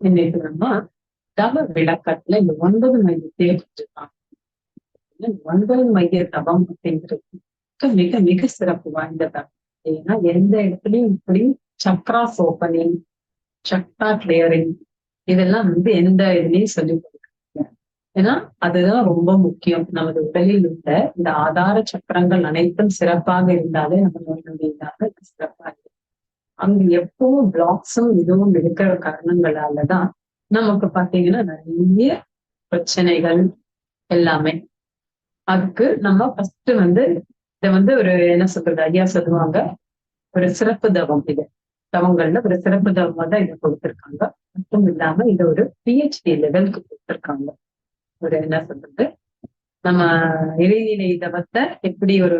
இன்னைக்கு நம்ம தவ விளக்கத்துல இந்த ஒன்பது மையத்தை எடுத்துருக்காங்க ஒன்பது மைய தவம் அப்படிங்கிறது மிக மிக மிக சிறப்பு வாய்ந்த தவம். ஏன்னா எந்த இடத்துலயும் இப்படி சக்ரா ஓப்பனிங் சக்ரா கிளியரிங் இதெல்லாம் வந்து எந்த இதுலயும் சொல்லி கொடுக்குறாங்க ஏன்னா அதுதான் ரொம்ப முக்கியம். நமது உடலில் உள்ள இந்த ஆதார சக்கரங்கள் அனைத்தும் சிறப்பாக இருந்தாலே நம்ம நோய் நொடியில்லாத சிறப்பாக இருக்கும் அங்க எப்பவும் பிளாக்ஸும் இதுவும் இருக்கிற காரணங்களாலதான் நமக்கு பாத்தீங்கன்னா நிறைய பிரச்சனைகள் எல்லாமே. அதுக்கு நம்ம ஃபர்ஸ்ட் வந்து இதை வந்து ஒரு என்ன சொல்றது ஐயா சொல்லுவாங்க ஒரு சிறப்பு தவம் இது. தவங்கள்ல ஒரு சிறப்பு தவமா தான் இதை கொடுத்திருக்காங்க. மட்டும் இல்லாம இதை ஒரு பிஹெச்டி லெவலுக்கு கொடுத்திருக்காங்க. ஒரு என்ன சொல்றது நம்ம இறைநிலை தவத்தை எப்படி ஒரு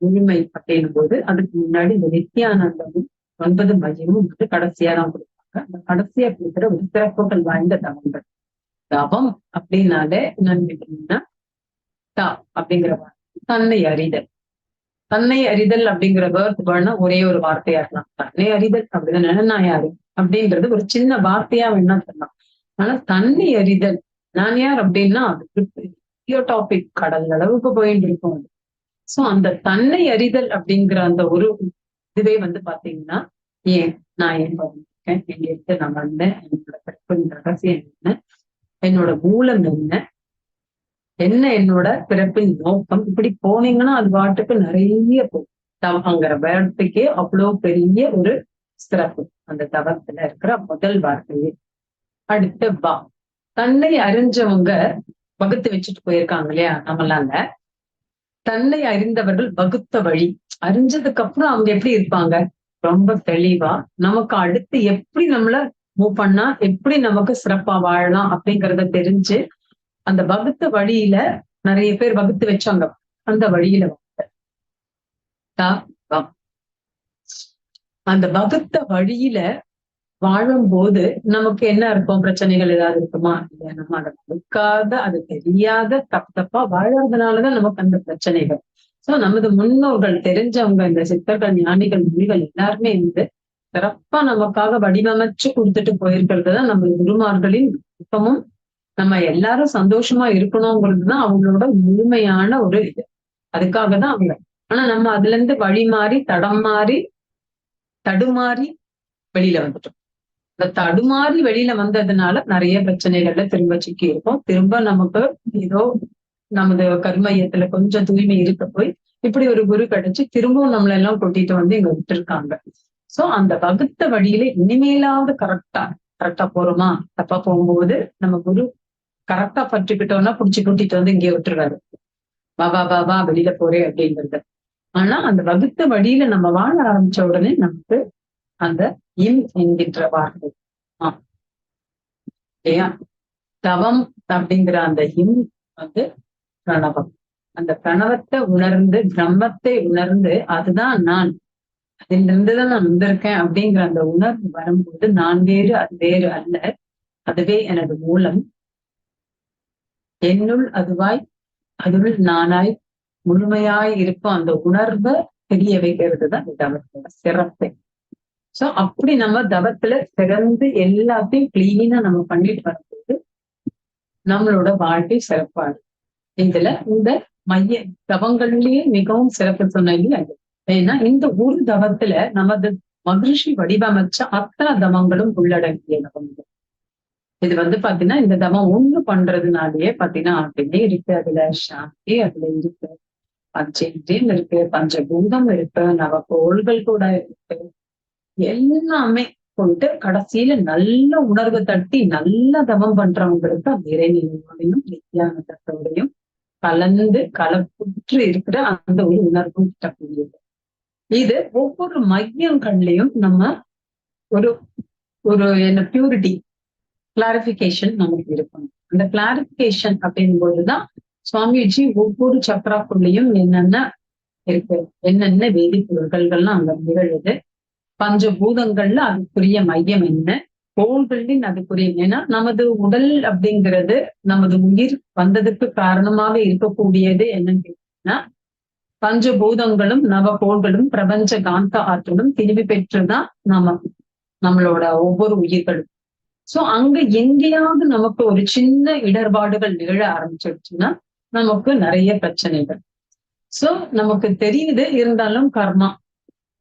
முழுமை அப்படின்னும் போது அதுக்கு முன்னாடி இந்த நித்தியானந்தமும் ஒன்பது மையமும் வந்து கடைசியா தான் கொடுப்பாங்க. அந்த கடைசியா கொடுக்குற ஒரு சிறப்புகள் வாய்ந்த தவங்கள். தவம் அப்படின்னாலே என்னன்னு கேட்டீங்கன்னா தா அப்படிங்கிற வார்த்தை. தன்னை அறிதல். தன்னை அறிதல் அப்படிங்கிற வேர்ட் வேணா ஒரே ஒரு வார்த்தையா இருக்கலாம். தன்னை அறிதல் அப்படின்னா நான் யாரு அப்படின்றது ஒரு சின்ன வார்த்தையா வேணா சொல்லலாம். ஆனா தன்னை அறிதல். நான் யார் அப்படின்னா அது பெரிய டாபிக் கடல் அளவுக்கு போயிட்டு இருக்கும் அது. சோ அந்த தன்னை அறிதல் அப்படிங்கிற அந்த ஒரு இதுவே வந்து பாத்தீங்கன்னா ஏன் நான் ஏன் பண்ணிருக்கேன்? எங்க இருந்து நான் வந்தேன். என்னோட பிறப்பின் ரகசியம் என்ன? என்னோட மூலம் என்ன? என்ன என்னோட பிறப்பின் நோக்கம்? இப்படி போனீங்கன்னா அது பாட்டுக்கு நிறைய போகும். தவங்கிற வேர்த்துக்கே அவ்வளவு பெரிய ஒரு சிறப்பு. அந்த தவத்துல இருக்கிற முதல் வார்த்தையே. அடுத்து வா. தன்னை அறிஞ்சவங்க வகுத்து வச்சுட்டு போயிருக்காங்க இல்லையா? நம்மளால. தன்னை அறிந்தவர்கள் வகுத்த வழி. அறிஞ்சதுக்கு அப்புறம் அவங்க எப்படி இருப்பாங்க? ரொம்ப தெளிவா நமக்கு அடுத்து எப்படி நம்மள மூவ் பண்ணா எப்படி நமக்கு சிறப்பா வாழலாம் அப்படிங்கறத தெரிஞ்சு அந்த வகுத்த வழியில நிறைய பேர் வகுத்து வச்சாங்க. அந்த வழியில அந்த வகுத்த வழியில வாழும் போது நமக்கு என்ன இருக்கும்? பிரச்சனைகள் ஏதாவது இருக்குமா? இல்லையா நம்ம அதை கொடுக்காத அது தெரியாத தப்பு தப்பா வாழறதுனாலதான் நமக்கு அந்த பிரச்சனைகள். சோ நமது முன்னோர்கள் தெரிஞ்சவங்க இந்த சித்தர்கள் ஞானிகள் மொழிகள் எல்லாருமே வந்து சிறப்பா நமக்காக வடிவமைச்சு கொடுத்துட்டு போயிருக்கிறதுதான் நம்ம குருமார்களின் விருப்பமும். நம்ம எல்லாரும் சந்தோஷமா இருக்கணுங்கிறதுதான் அவங்களோட முழுமையான ஒரு இது. அதுக்காக தான் அவங்க. ஆனா நம்ம அதுல இருந்து வழி மாறி தடம் மாறி தடுமாறி வெளியில வந்துட்டோம். தடுமாறி வெளியில வந்ததுனால நிறைய பிரச்சனைகள்ல திரும்ப சிக்கி இருக்கும் திரும்ப நமக்கு ஏதோ நமது கர்மையத்துல கொஞ்சம் தூய்மை இருக்க போய் இப்படி ஒரு குரு கிடைச்சு திரும்பவும் நம்மள எல்லாம் கொட்டிட்டு வந்து இங்க விட்டுருக்காங்க. சோ அந்த வகுத்த வழியில இனிமேலாவது கரெக்டா கரெக்டா போறோமா? தப்பா போகும்போது நம்ம குரு கரெக்டா பற்றுக்கிட்டோம்னா புடிச்சு கூட்டிட்டு வந்து இங்கே விட்டுருவாரு. பாபா பாபா வெளியில போறேன் அப்படிங்கிறது. ஆனா அந்த வகுத்த வழியில நம்ம வாழ ஆரம்பிச்ச உடனே நமக்கு அந்த இம் என்கின்ற வார்த்தை. ஆஹ் இல்லையா? தவம் அப்படிங்கிற அந்த இம் வந்து பிரணவம். அந்த பிரணவத்தை உணர்ந்து பிரம்மத்தை உணர்ந்து அதுதான் நான். அதிலிருந்துதான் நான் வந்திருக்கேன் அப்படிங்கிற அந்த உணர்வு வரும்போது நான் வேறு அது வேறு அல்ல. அதுவே எனது மூலம். என்னுள் அதுவாய் அதுள் நானாய் முழுமையாய் இருக்கும் அந்த உணர்வை தெரிய வைக்கிறது தான் தவத்தோட சிறப்பை. சோ அப்படி நம்ம தவத்துல சிறந்து எல்லாத்தையும் கிளீனா நம்ம பண்ணிட்டு வரும்போது நம்மளோட வாழ்க்கை சிறப்பாடு இதுல இந்த மைய தவங்கள்லயே மிகவும் சிறப்பு சொன்னது அது. ஏன்னா இந்த ஒரு தவத்துல நமது மகிழ்ச்சி வடிவமைச்ச அத்தனை தவங்களும் உள்ளடங்கிய தவம் இது. வந்து பாத்தீங்கன்னா இந்த தவம் ஒண்ணு பண்றதுனாலயே பாத்தீங்கன்னா அப்படின்னே இருக்கு. அதுல சாந்தி அதுல இருக்கு. பஞ்சேந்திரியம் இருக்கு பஞ்சபூதம் இருக்கு நவகோள்கள் கூட இருக்கு. எல்லாமே போயிட்டு கடைசியில நல்ல உணர்வு தட்டி நல்ல தவம் பண்றவங்களுக்கு அந்த இறைநிலையோடையும் நித்தியானந்தத்தோடையும் கலந்து கலப்புற்று இருக்கிற அந்த ஒரு உணர்வும் கிட்டக்கூடியது இது ஒவ்வொரு மையங்கள்லயும் நம்ம ஒரு ஒரு என்ன பியூரிட்டி கிளாரிபிகேஷன் நமக்கு இருக்கணும். அந்த கிளாரிபிகேஷன் அப்படின் போதுதான் சுவாமிஜி ஒவ்வொரு சக்கராக்குள்ளேயும் என்னென்ன இருக்கு என்னென்ன வேதிப்பொருள்கள்லாம் அங்க நிகழுது பஞ்சபூதங்கள்ல அதுக்குரிய மையம் என்ன? கோள்களின் அதுக்குரிய ஏன்னா நமது உடல் அப்படிங்கிறது நமது உயிர் வந்ததுக்கு காரணமாக இருக்கக்கூடியது என்னன்னு கேட்டீங்கன்னா பஞ்சபூதங்களும் நவகோள்களும் பிரபஞ்ச காந்த ஆற்றலும் திரும்பி பெற்றுதான் நம்ம நம்மளோட ஒவ்வொரு உயிர்களும். சோ அங்க எங்கேயாவது நமக்கு ஒரு சின்ன இடர்பாடுகள் நிகழ ஆரம்பிச்சிருச்சுன்னா நமக்கு நிறைய பிரச்சனைகள். சோ நமக்கு தெரியுது இருந்தாலும் கர்மா.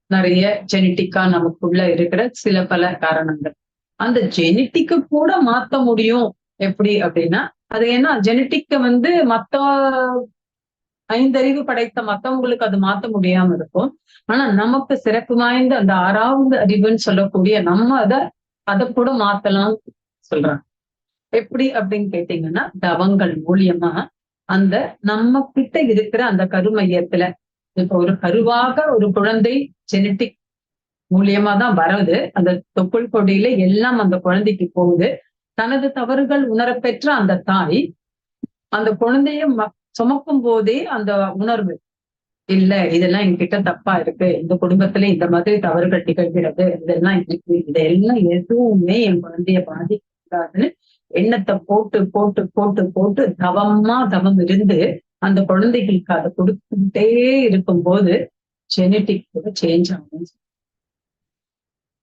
நிறைய ஜெனட்டிக்கா நமக்குள்ள இருக்கிற சில பல காரணங்கள். அந்த ஜெனட்டிக்கு கூட மாத்த முடியும். எப்படி அப்படின்னா அது ஏன்னா ஜெனட்டிக்க வந்து மத்த ஐந்தறிவு படைத்த மத்தவங்களுக்கு அது மாத்த முடியாம இருக்கும். ஆனா நமக்கு சிறப்பு வாய்ந்த அந்த ஆறாவது அறிவுன்னு சொல்லக்கூடிய நம்ம அதை அதை கூட மாத்தலாம் சொல்றாங்க. எப்படி அப்படின்னு கேட்டீங்கன்னா தவங்கள் மூலியமா அந்த நம்ம கிட்ட இருக்கிற அந்த கருமையத்துல. இப்ப ஒரு கருவாக ஒரு குழந்தை ஜெனட்டிக் மூலியமா தான் வருது அந்த தொப்புள் கொடியில எல்லாம் அந்த குழந்தைக்கு போகுது. தனது தவறுகள் உணரப்பெற்ற அந்த தாய் அந்த குழந்தைய சுமக்கும் போதே அந்த உணர்வு இல்ல இதெல்லாம் என்கிட்ட தப்பா இருக்கு இந்த குடும்பத்துல இந்த மாதிரி தவறுகள் நிகழ்கிறது இதெல்லாம் இருக்கு இதெல்லாம் எதுவுமே என் குழந்தைய பாதிக்காதுன்னு எண்ணத்தை போட்டு போட்டு போட்டு போட்டு தவமா தவம் இருந்து அந்த குழந்தைகளுக்கு அதை கொடுத்துட்டே இருக்கும்போது ஜெனட்டிக் கூட சேஞ்ச் ஆகும்.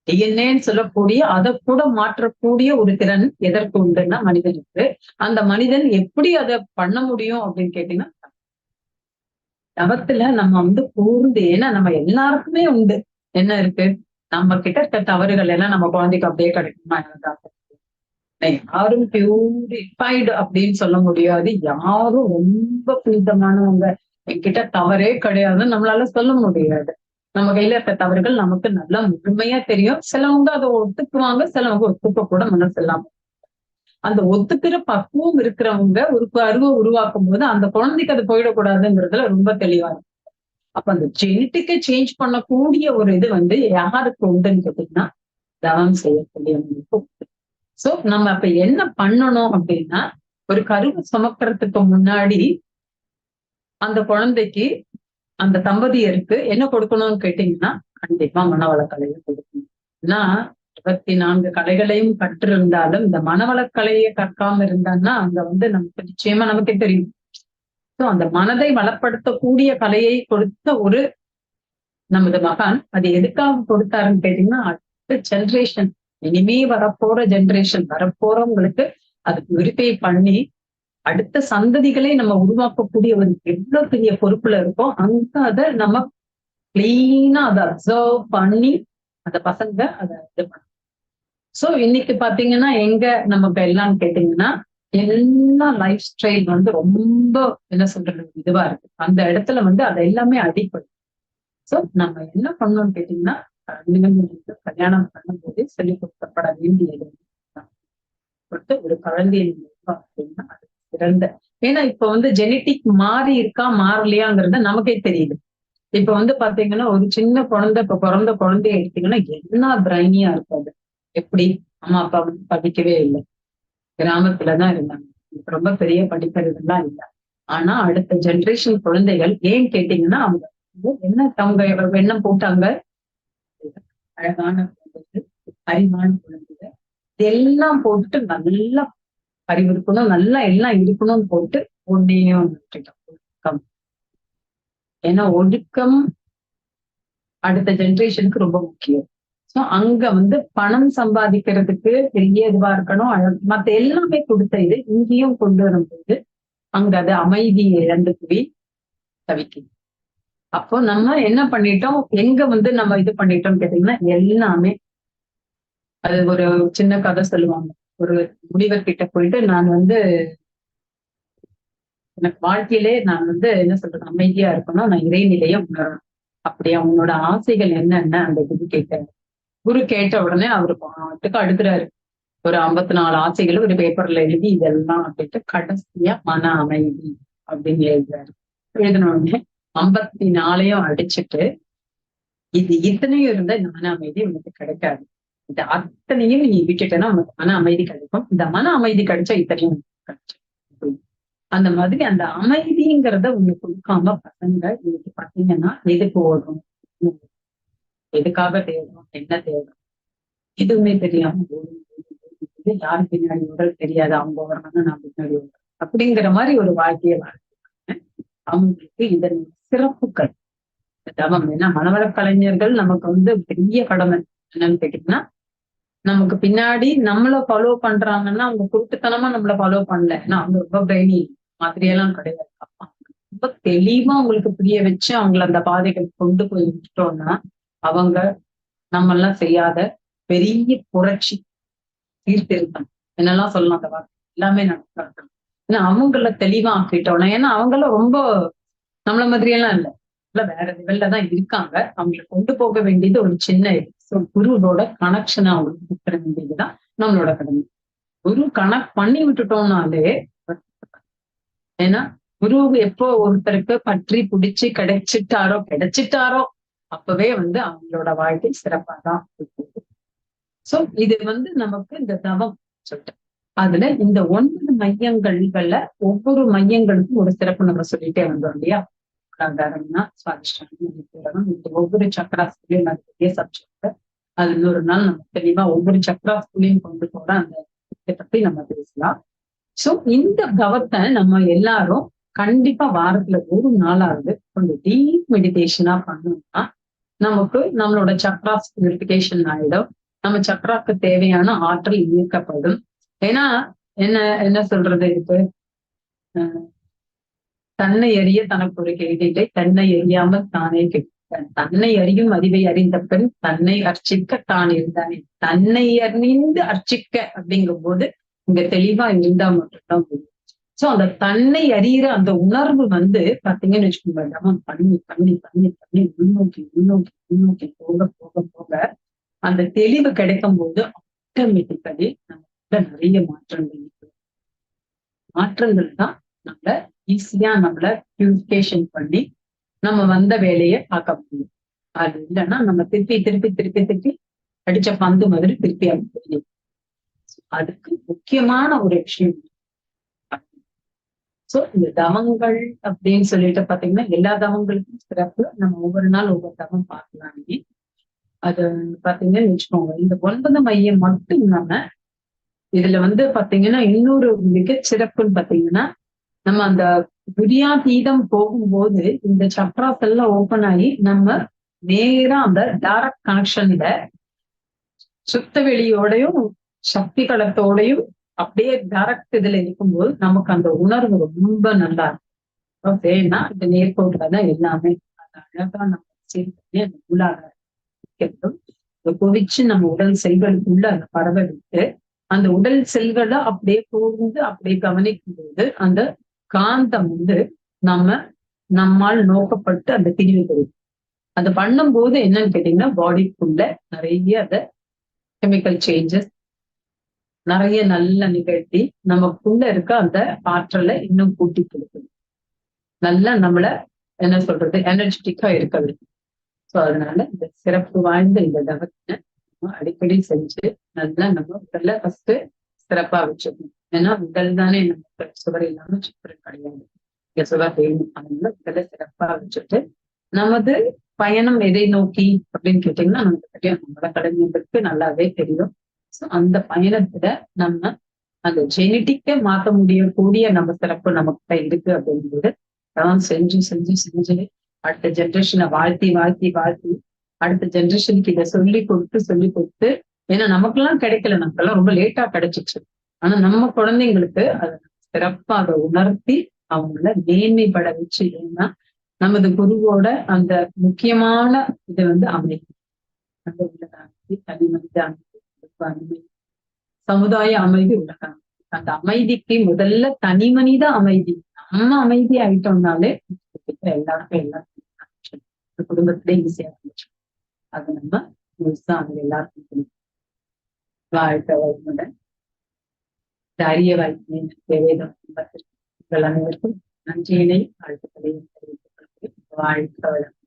டிஎன்ஏன்னு சொல்லக்கூடிய அதை கூட மாற்றக்கூடிய ஒரு திறன் எதற்கு உண்டுன்னா மனிதனுக்கு. அந்த மனிதன் எப்படி அதை பண்ண முடியும் அப்படின்னு கேட்டீங்கன்னா தவத்துல நம்ம வந்து கூர்ந்து ஏன்னா நம்ம எல்லாருக்குமே உண்டு. என்ன இருக்கு? நம்ம கிட்ட இருக்க தவறுகள் எல்லாம் நம்ம குழந்தைக்கு அப்படியே கிடைக்குமா? யாரும் பியூரிஃபைடு அப்படின்னு சொல்ல முடியாது. யாரும் ரொம்ப புனிதமானவங்க. என்கிட்ட தவறே கிடையாதுன்னு நம்மளால சொல்ல முடியாது. நம்ம கையில இருக்க தவறுகள் நமக்கு நல்லா முழுமையா தெரியும். சிலவங்க அதை ஒத்துக்குவாங்க சிலவங்க ஒத்துக்க கூட மனசு இல்லாம அந்த ஒத்துக்கிற பக்குவம் இருக்கிறவங்க ஒரு அருவை உருவாக்கும் போது அந்த குழந்தைக்கு அது போயிடக்கூடாதுங்கிறதுல ரொம்ப தெளிவா இருக்கும் அப்ப அந்த ஜெனட்டிக்கை சேஞ்ச் பண்ணக்கூடிய ஒரு இது வந்து யாருக்கு உண்டுன்னு கேட்டீங்கன்னா தவம் செய்யக்கூடியவங்களுக்கு உண்டு. சோ நம்ம அப்ப என்ன பண்ணணும் அப்படின்னா ஒரு கருவை சுமக்கிறதுக்கு முன்னாடி அந்த குழந்தைக்கு அந்த தம்பதியருக்கு என்ன கொடுக்கணும்னு கேட்டீங்கன்னா கண்டிப்பா மனவளக்கலையை கொடுக்கணும். ஏன்னா இருபத்தி நான்கு கலைகளையும் கற்றிருந்தாலும் இந்த மனவளக்கலையை கற்காம இருந்தான்னா அங்க வந்து நமக்கு நிச்சயமா நமக்கே தெரியும். ஸோ அந்த மனதை வளப்படுத்தக்கூடிய கலையை கொடுத்த ஒரு நமது மகான் அது எதுக்காக கொடுத்தாருன்னு கேட்டீங்கன்னா அடுத்த ஜென்ரேஷன் இனிமே வரப்போற ஜென்ரேஷன் வரப்போறவங்களுக்கு அதுக்கு விருப்பை பண்ணி அடுத்த சந்ததிகளை நம்ம உருவாக்கக்கூடிய ஒரு எவ்வளவு பெரிய பொறுப்புல இருக்கோ அந்த அதை நம்ம கிளீனா அதை அப்சர்வ் பண்ணி அந்த பசங்க அதை இது பண்ண சோ இன்னைக்கு பாத்தீங்கன்னா எங்க நமக்கு எல்லாம் கேட்டீங்கன்னா எல்லா லைஃப் ஸ்டைல் வந்து ரொம்ப என்ன சொல்றது இதுவா இருக்கு. அந்த இடத்துல வந்து அதை எல்லாமே அடிப்படை. சோ நம்ம என்ன பண்ணோம்னு கேட்டீங்கன்னா கல்யாணம் பண்ணும்போது சொல்லி கொடுக்கப்பட வேண்டியது. ஒரு குழந்தையின் அப்படின்னா அது சிறந்த. ஏன்னா இப்ப வந்து ஜெனட்டிக் மாறி இருக்கா மாறலையாங்கிறத நமக்கே தெரியுது. இப்ப வந்து பாத்தீங்கன்னா ஒரு சின்ன குழந்தை இப்ப பிறந்த குழந்தைய எடுத்தீங்கன்னா என்ன பிரைனியா இருக்காது எப்படி? அம்மா அப்பா வந்து படிக்கவே இல்லை. கிராமத்துலதான் இருந்தாங்க. ரொம்ப பெரிய படிக்கிறதுலாம் இல்லை. ஆனா அடுத்த ஜென்ரேஷன் குழந்தைகள் ஏன் கேட்டீங்கன்னா அவங்க என்ன அவங்க என்ன போட்டாங்க? அழகான குழந்தைகள் அறிவான குழந்தைகள் இதெல்லாம் போட்டுட்டு நல்லா அறிவு இருக்கணும் நல்லா எல்லாம் இருக்கணும்னு போட்டு ஒன்னையும் ஒழுக்கம். ஏன்னா ஒழுக்கம் அடுத்த ஜென்ரேஷனுக்கு ரொம்ப முக்கியம். ஸோ அங்க வந்து பணம் சம்பாதிக்கிறதுக்கு பெரிய இதுவா இருக்கணும். மத்த எல்லாமே கொடுத்த இது இங்கேயும் கொண்டு வரும்போது அங்க அது அமைதி இழந்து போய் தவிக்கும். அப்போ நம்ம என்ன பண்ணிட்டோம்? எங்க வந்து நம்ம இது பண்ணிட்டோம் கேட்டீங்கன்னா எல்லாமே அது ஒரு சின்ன கதை சொல்லுவாங்க. ஒரு முனிவர் கிட்ட போயிட்டு நான் வந்து எனக்கு வாழ்க்கையிலே நான் வந்து என்ன சொல்றது அமைதியா இருக்கணும். நான் இறைநிலைய உணரணும். அப்படி அவனோட ஆசைகள் என்னென்ன அந்த குரு கேட்டாரு குரு கேட்ட உடனே அவரு பாட்டுக்கு அடுக்கிறாரு ஒரு ஐம்பத்தி நாலு ஆசைகள் ஒரு பேப்பர்ல எழுதி இதெல்லாம் அப்படின்ட்டு கடைசியா மன அமைதி அப்படின்னு எழுதுறாரு. எழுதின உடனே ஐம்பத்தி நாலையும் அடிச்சுட்டு இது இத்தனையும் இருந்தா இந்த மன அமைதி உனக்கு கிடைக்காது. இந்த அத்தனையும் நீ விட்டுட்டேன்னா உனக்கு மன அமைதி கிடைக்கும். இந்த மன அமைதி கிடைச்சா இத்தனையும் கிடைக்கும் அந்த மாதிரி அந்த அமைதிங்கிறத உங்களுக்கு கொடுக்காம பசங்க இன்னைக்கு பாத்தீங்கன்னா எதுக்கு ஓடும் எதுக்காக தேடும் என்ன தேடும் எதுவுமே தெரியாம ஓடும் யாரு பின்னாடி உடல் தெரியாது. அவங்க வர்றாங்க நான் பின்னாடி ஓடுறேன். அப்படிங்கிற மாதிரி ஒரு வாழ்க்கையை வாழ்க்கை அவங்களுக்கு இதன் சிறப்புகள். தவம். ஏன்னா மனவள கலைஞர்கள் நமக்கு வந்து பெரிய கடமை. என்னன்னு கேட்டீங்கன்னா நமக்கு பின்னாடி நம்மள ஃபாலோ பண்றாங்கன்னா அவங்க குருட்டுத்தனமா நம்மள ஃபாலோ பண்ணல. ஏன்னா அவங்க ரொம்ப பிரெய்னி மாதிரியெல்லாம் கிடையாது. அப்பா ரொம்ப தெளிவா அவங்களுக்கு புரிய வச்சு அவங்கள அந்த பாதைகள் கொண்டு போய் விட்டுட்டோம்னா அவங்க நம்ம எல்லாம் செய்யாத பெரிய புரட்சி தீர்த்திருத்தம் என்னெல்லாம் சொல்லலாம் அந்த வார்த்தை? எல்லாமே நடக்கும் ஏன்னா அவங்கள தெளிவா ஆக்கிட்டோம்னா ஏன்னா அவங்கள ரொம்ப நம்மள மாதிரியெல்லாம் இல்லை. இல்ல வேற லெவல்ல தான் இருக்காங்க. அவங்களை கொண்டு போக வேண்டியது ஒரு சின்ன இது. குருவோட கனெக்ஷனை அவங்களுக்கு கொடுத்துட வேண்டியதுதான் நம்மளோட கடமை. குரு கனெக்ட் பண்ணி விட்டுட்டோம்னாலே ஏன்னா குரு எப்போ ஒருத்தருக்கு பற்றி பிடிச்சு கிடைச்சிட்டாரோ கிடைச்சிட்டாரோ அப்பவே வந்து அவங்களோட வாழ்க்கை சிறப்பா தான் இருக்குது சோ இது வந்து நமக்கு இந்த தவம் சொல்லிட்டு. அதுல இந்த ஒன்பது மையங்கள்ல ஒவ்வொரு மையங்களுக்கும் ஒரு சிறப்பு நம்ம சொல்லிட்டே வந்தோம் இல்லையா? ஆதாரம்னா சுவாதிஷ்டானம் இந்த ஒவ்வொரு சக்கராஸ்களையும் பெரிய சப்ஜெக்ட் அது இன்னொரு நாள் நம்ம தெளிவா ஒவ்வொரு சக்கராஸ்களையும் கொண்டு போற அந்த பத்தி நம்ம பேசலாம். சோ இந்த கவத்தை நம்ம எல்லாரும் கண்டிப்பா வாரத்துல ஒரு நாளாவது கொஞ்சம் டீப் மெடிடேஷனா பண்ணோம்னா நமக்கு நம்மளோட சக்ராஸ் பியூரிபிகேஷன் ஆயிடும். நம்ம சக்ராக்கு தேவையான ஆற்றல் இயக்கப்படும். ஏன்னா என்ன என்ன சொல்றது இப்போ தன்னை அறிய தனக்கு ஒரு கேள்வியை தன்னை அறியாமல் தானே கேட்க தன்னை அறியும் அறிவை அறிந்த பெண் தன்னை அர்ச்சிக்க தான் இருந்தானே. தன்னை அறிந்து அர்ச்சிக்க அப்படிங்கும் போது இங்க தெளிவா இருந்தா மட்டும்தான் முடியும் சோ அந்த தன்னை அறியிற அந்த உணர்வு வந்து பாத்தீங்கன்னு வச்சுக்கோங்க பண்ணி பண்ணி பண்ணி பண்ணி முன்னோக்கி முன்னோக்கி முன்னோக்கி போக போக போக அந்த தெளிவு கிடைக்கும் போது ஆட்டோமேட்டிக்கலி நம்ம நிறைய மாற்றங்கள் மாற்றங்கள் தான் நம்ம ஈஸியா நம்மள பியூரிஃபிகேஷன் பண்ணி நம்ம வந்த வேலையை பார்க்க முடியும். அது இல்லைன்னா நம்ம திருப்பி திருப்பி திருப்பி திருப்பி அடிச்ச பந்து மாதிரி திருப்பி அமைக்க அதுக்கு முக்கியமான ஒரு விஷயம். சோ இந்த தவங்கள் அப்படின்னு சொல்லிட்டு பாத்தீங்கன்னா எல்லா தவங்களுக்கும் சிறப்பு. நம்ம ஒவ்வொரு நாள் ஒவ்வொரு தவம் பார்க்கலாமே. அது பாத்தீங்கன்னு வச்சுக்கோங்க. இந்த ஒன்பது மையம் மட்டும் இல்லாம இதுல வந்து பாத்தீங்கன்னா இன்னொரு மிக சிறப்புன்னு பாத்தீங்கன்னா நம்ம அந்த துரியாதீதம் போகும்போது இந்த சப்ராஸ் எல்லாம் ஓபன் ஆகி நம்ம நேரா அந்த டைரக்ட் கனெக்ஷன்ல சுத்த வெளியோடையும் சக்தி களத்தோடையும் அப்படியே டைரக்ட் இதுல இருக்கும்போது நமக்கு அந்த உணர்வு ரொம்ப நல்லா இருக்கும். ஏன்னா இந்த நேர்கோட்டில்தான் எல்லாமே அழகா நம்ம சேர்த்து அந்த உள்ளாக குவிச்சு நம்ம உடல் செல்களுக்குள்ள அந்த பறவை விட்டு அந்த உடல் செல்களை அப்படியே போகுது அப்படியே கவனிக்கும் போது அந்த காந்தம் வந்து நம்ம நம்மால் நோக்கப்பட்டு அந்த பிரிவு கிடைக்கும் அது பண்ணும்போது என்னன்னு கேட்டீங்கன்னா பாடிக்குள்ள நிறைய அத கெமிக்கல் சேஞ்சஸ் நிறைய நல்ல நிகழ்த்தி நமக்குள்ள இருக்க அந்த ஆற்றலை இன்னும் கூட்டி கொடுக்குது. நல்லா நம்மள என்ன சொல்றது எனர்ஜெட்டிக்கா இருக்க வேண்டும் ஸோ அதனால இந்த சிறப்பு வாய்ந்த இந்த தவத்தை நம்ம அடிக்கடி செஞ்சு நல்லா நம்ம உடல்ல ஃபர்ஸ்ட் சிறப்பா வச்சுக்கணும் ஏன்னா உடல் தானே நமக்கு சுவர் இல்லாம சுக்கரன் கிடையாது. இங்க சுவர் வேணும் அதனால உடலை சிறப்பா வச்சுட்டு நமது பயணம் எதை நோக்கி அப்படின்னு கேட்டீங்கன்னா நமக்கு தெரியும். நம்மளோட கலைஞர்களுக்கு நல்லாவே தெரியும். ஸோ அந்த பயணத்துல நம்ம அந்த ஜெனட்டிக்க மாத்த முடியக்கூடிய நம்ம சிறப்பு நமக்கிட்ட இருக்கு அப்படிங்கிறது அதான் செஞ்சு செஞ்சு செஞ்சு அடுத்த ஜென்ரேஷனை வாழ்த்தி வாழ்த்தி வாழ்த்தி அடுத்த ஜென்ரேஷனுக்கு இதை சொல்லி கொடுத்து சொல்லி கொடுத்து ஏன்னா நமக்கெல்லாம் கிடைக்கல. நமக்கெல்லாம் ரொம்ப லேட்டா கிடைச்சிச்சு. ஆனா நம்ம குழந்தைங்களுக்கு அதை சிறப்பாக அதை உணர்த்தி அவங்கள மேன்மைப்பட வச்சு ஏன்னா நமது குருவோட அந்த முக்கியமான இது வந்து அமைதி அந்த உலக அமைதி தனி மனித அமைதி சமுதாய அமைதி உலக அமைதி அந்த அமைதிக்கு முதல்ல தனி மனித அமைதி. நம்ம அமைதி ஆயிட்டோம்னாலே எல்லாருக்கும் எல்லாருக்கும் குடும்பத்திலே ஈஸியா இருந்துச்சு அது நம்ம முழுசா அவங்க எல்லாருக்கும் வாழ்க்கை வளமுடன். தைரிய வாய்ப்பினை தேவைதான் உங்கள் அனைவருக்கும் நன்றியினை வாழ்த்துக்களை தெரிவித்துக் கொள்கிறேன். வாழ்க்கை வளம்